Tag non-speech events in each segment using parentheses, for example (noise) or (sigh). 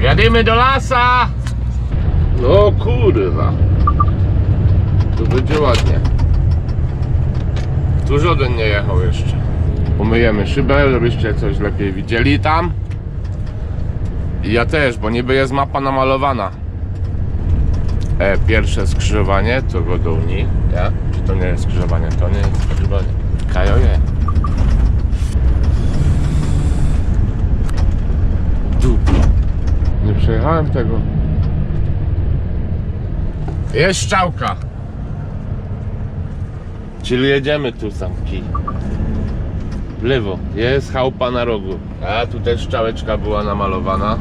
Jadymy do lasa! No kurwa. Tu będzie ładnie. Tu żaden nie jechał jeszcze. Umyjemy szybę, żebyście coś lepiej widzieli tam. I ja też, bo niby jest mapa namalowana. E, pierwsze skrzyżowanie to Godowni. Ja? Czy to nie jest skrzyżowanie? To nie jest skrzyżowanie. Kajoje. Duplo. Nie przejechałem tego. Jest szczałka. Czyli jedziemy tu zamki. W lewo. Jest chałupa na rogu. A tu też szczałeczka była namalowana.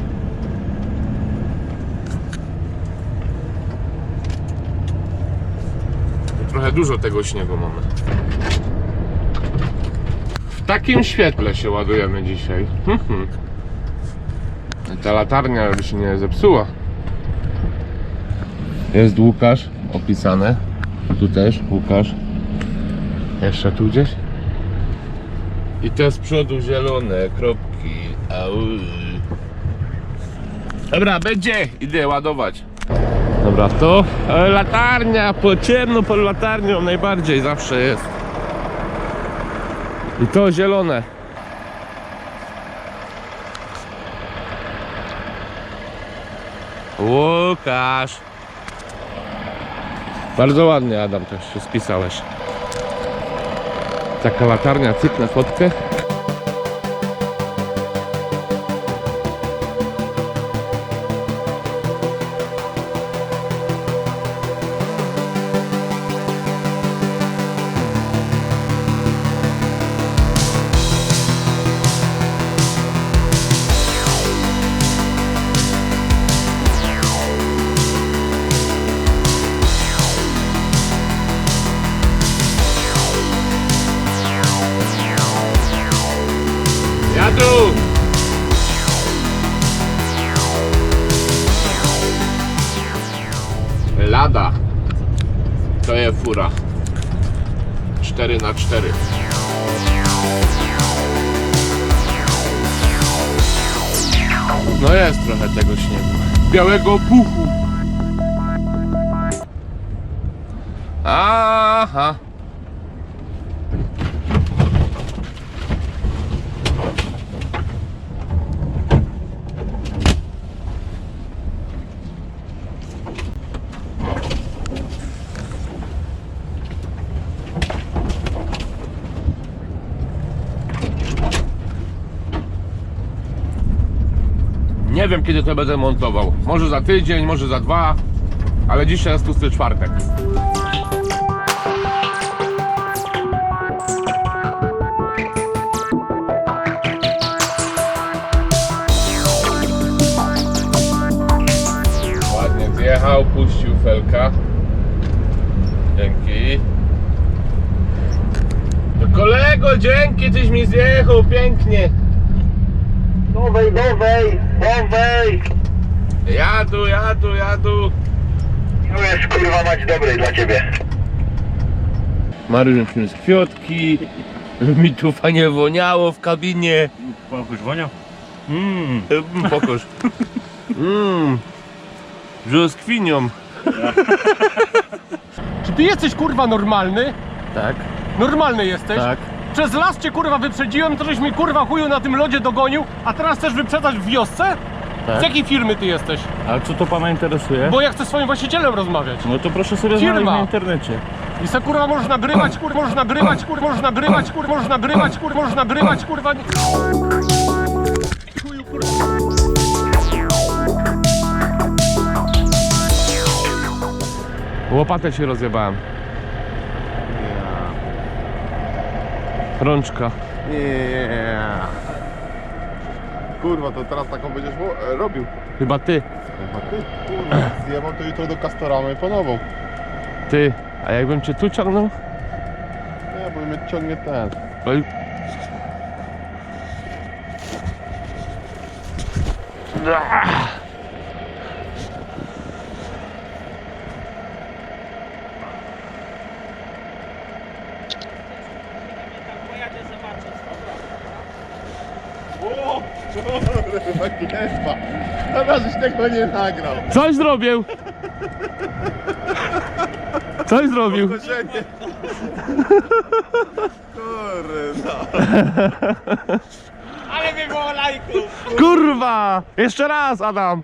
Trochę dużo tego śniegu mamy. W takim świetle się ładujemy dzisiaj. Ta latarnia by się nie zepsuła. Jest Łukasz opisane. Tu też Łukasz. Jeszcze tu gdzieś? I te z przodu zielone kropki. Au. Dobra, będzie. Idę ładować. Dobra, to e, latarnia, po ciemno pod latarnią najbardziej zawsze jest. I to zielone. Łukasz. Bardzo ładnie Adam też się spisałeś. Taka latarnia, cyknę fotkę. To jest fura. 4 na 4 No jest trochę tego śniegu. Białego puchu. Aha. Nie wiem kiedy to będę montował. Może za tydzień, może za dwa, ale dzisiaj jest tłusty czwartek. Ładnie zjechał, puścił felka. Dzięki. Kolego, dzięki, tyś mi zjechał pięknie. Nowej, nowej, nowej! Jadu, jadu, jadu. Tu jest kurwa mać dobrej dla ciebie. Mariusz przyniósł kwiatki, żeby (laughs) mi tu fajnie woniało w kabinie. Pokój wonia? Mmm. Mm, Pokaż. (laughs) Mmm. Brzoskwinią. (laughs) Czy ty jesteś kurwa normalny? Tak, Normalny jesteś? tak. Przez las cię kurwa wyprzedziłem, to żeś mi kurwa chuju na tym lodzie dogonił, a teraz chcesz wyprzedzać w wiosce? Tak. Z jakiej firmy ty jesteś? A co to pana interesuje? Bo ja chcę z swoim właścicielem rozmawiać. No to proszę sobie Firma. znaleźć na internecie. I se kurwa możesz nagrywać, kurwa możesz nagrywać, kurwa możesz nagrywać, kurwa możesz nagrywać, kurwa możesz nagrywać, kurwa. nie- Chuju, kurwa. Łopatę się rozjebałem. Rączka. Nie. Kurwa, to teraz taką będziesz wo- e, robił. Chyba ty. Chyba ty, kurwa, zjebał to jutro do Castoramy po nową. Ty. A jakbym cię tu ciągnął? Nie, bo mnie ciągnie ten. Oj. O tego nie nagrał. Coś zrobił! Coś zrobił! Kurwa. Kurwa! Jeszcze raz, Adam!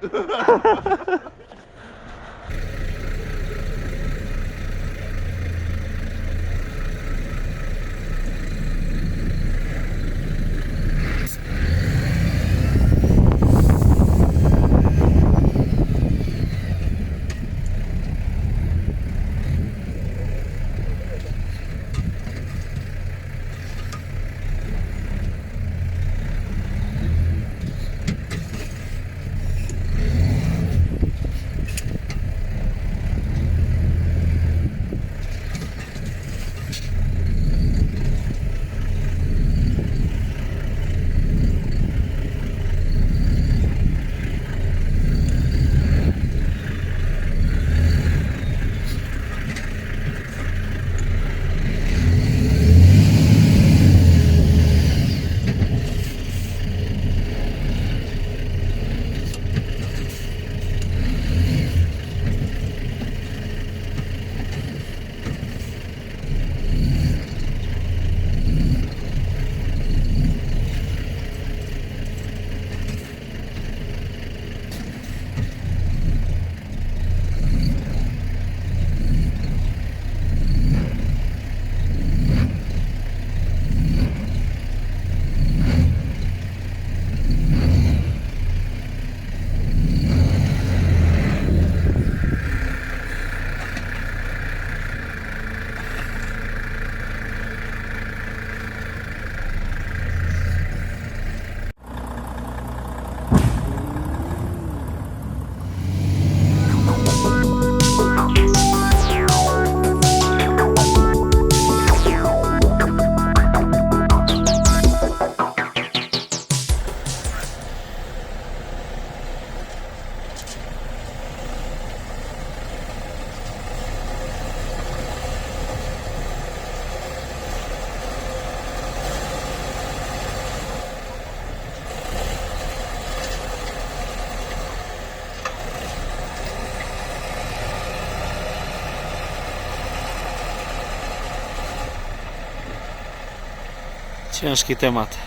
Ciężki temat.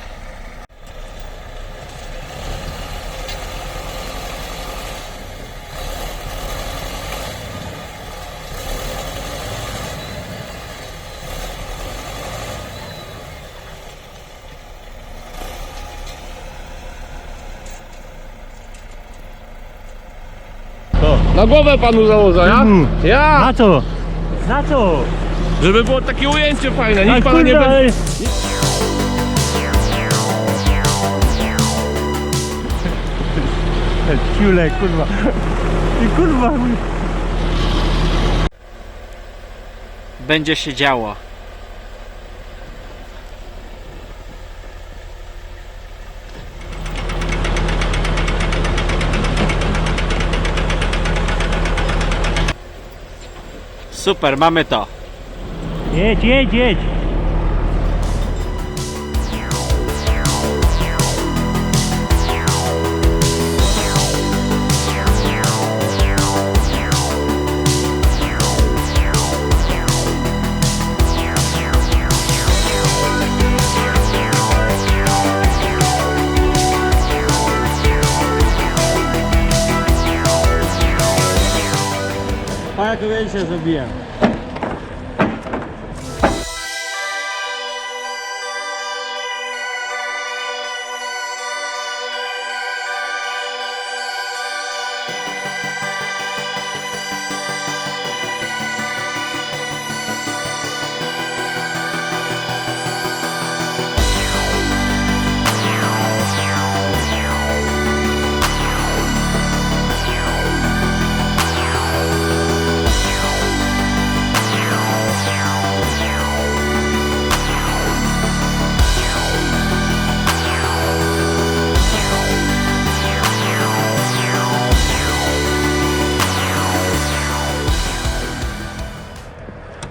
Na głowę panu założę, ja? Ja! Na co? Na co? Żeby było takie ujęcie fajne, nikt Ach, pana nie będzie... Ciule, kurwa. I kurwa. Będzie się działo. Super, mamy to. Jedź, jedź, jedź. Princesa Bianca.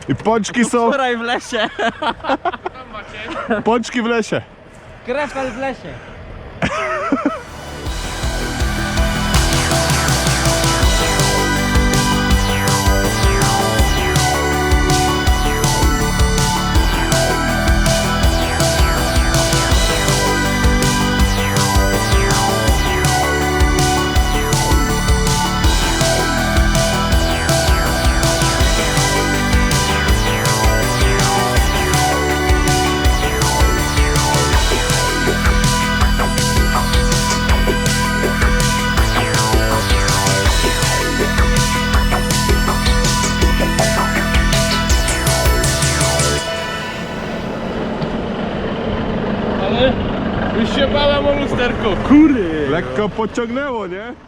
I pączki są, Wczoraj w lesie. pączki w lesie. Krefel w lesie. (laughs) Lekko podciągnęło, nie?